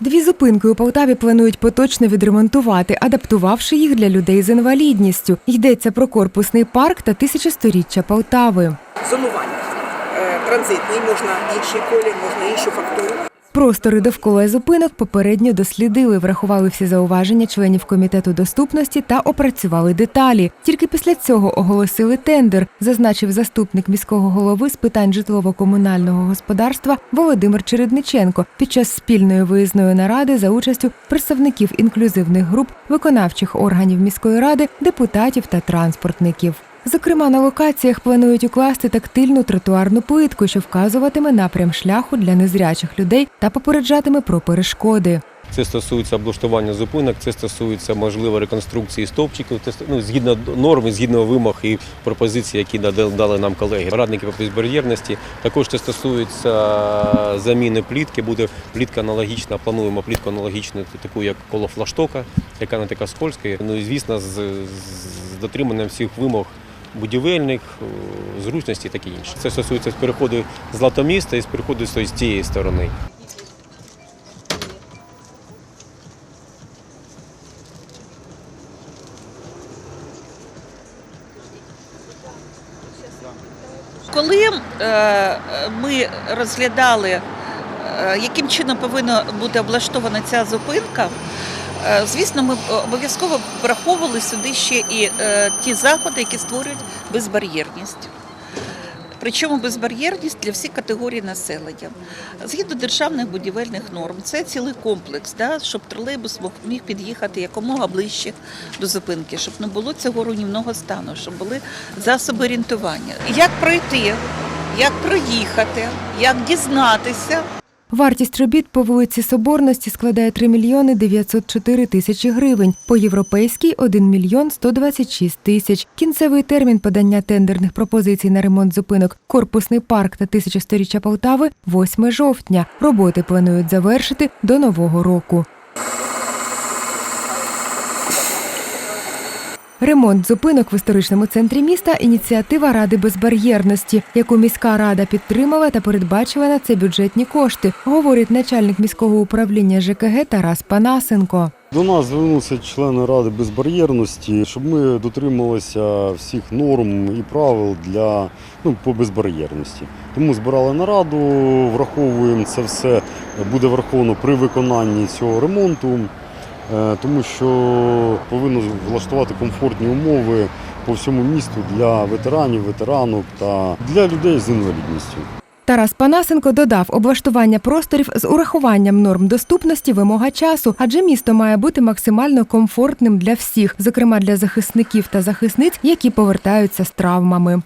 Дві зупинки у Полтаві планують поточно відремонтувати, адаптувавши їх для людей з інвалідністю. Йдеться про корпусний парк та тисячосторіччя Полтави. зонування. Е, Транзитний, можна інший колір, можна іншу фактуру. Простори довкола зупинок попередньо дослідили, врахували всі зауваження членів комітету доступності та опрацювали деталі. Тільки після цього оголосили тендер, зазначив заступник міського голови з питань житлово-комунального господарства Володимир Чередниченко під час спільної виїзної наради за участю представників інклюзивних груп, виконавчих органів міської ради, депутатів та транспортників. Зокрема, на локаціях планують укласти тактильну тротуарну плитку, що вказуватиме напрям шляху для незрячих людей та попереджатиме про перешкоди. Це стосується облаштування зупинок, це стосується можливо реконструкції стовпчиків, це ну, згідно норм, і згідно вимог і пропозицій, які дали нам колеги. Радники по безбар'єрності. Також це стосується заміни плітки. Буде плітка аналогічна. Плануємо плітку аналогічну, таку як коло флаштока, яка не така скользька. Ну і звісно, з, з дотриманням всіх вимог. Будівельних, е, зручності і таке інше. Це стосується переходу з латоміста і з переходу з цієї сторони. Коли е, ми розглядали, е, яким чином повинна бути облаштована ця зупинка, звісно, ми обов'язково враховували сюди ще і е, ті заходи, які створюють безбар'єрність. Причому безбар'єрність для всіх категорій населення. Згідно державних будівельних норм, це цілий комплекс, да, щоб тролейбус міг під'їхати якомога ближче до зупинки, щоб не було цього руйнівного стану, щоб були засоби орієнтування. Як пройти, як проїхати, як дізнатися. Вартість робіт по вулиці Соборності складає 3 мільйони 904 тисячі гривень, по європейській 1 мільйон 126 тисяч. Кінцевий термін подання тендерних пропозицій на ремонт зупинок Корпусний парк та тисячосторіччя Полтави 8 жовтня. Роботи планують завершити до нового року. Ремонт зупинок в історичному центрі міста ініціатива Ради безбар'єрності, яку міська рада підтримала та передбачила на це бюджетні кошти, говорить начальник міського управління ЖКГ Тарас Панасенко. До нас звернувся члени ради безбар'єрності, щоб ми дотрималися всіх норм і правил для ну, по безбар'єрності. Тому збирали нараду, враховуємо це все, буде враховано при виконанні цього ремонту, тому що повинно влаштувати комфортні умови по всьому місту для ветеранів, ветеранок та для людей з інвалідністю. Тарас Панасенко додав, облаштування просторів з урахуванням норм доступності вимога часу, адже місто має бути максимально комфортним для всіх, зокрема для захисників та захисниць, які повертаються з травмами.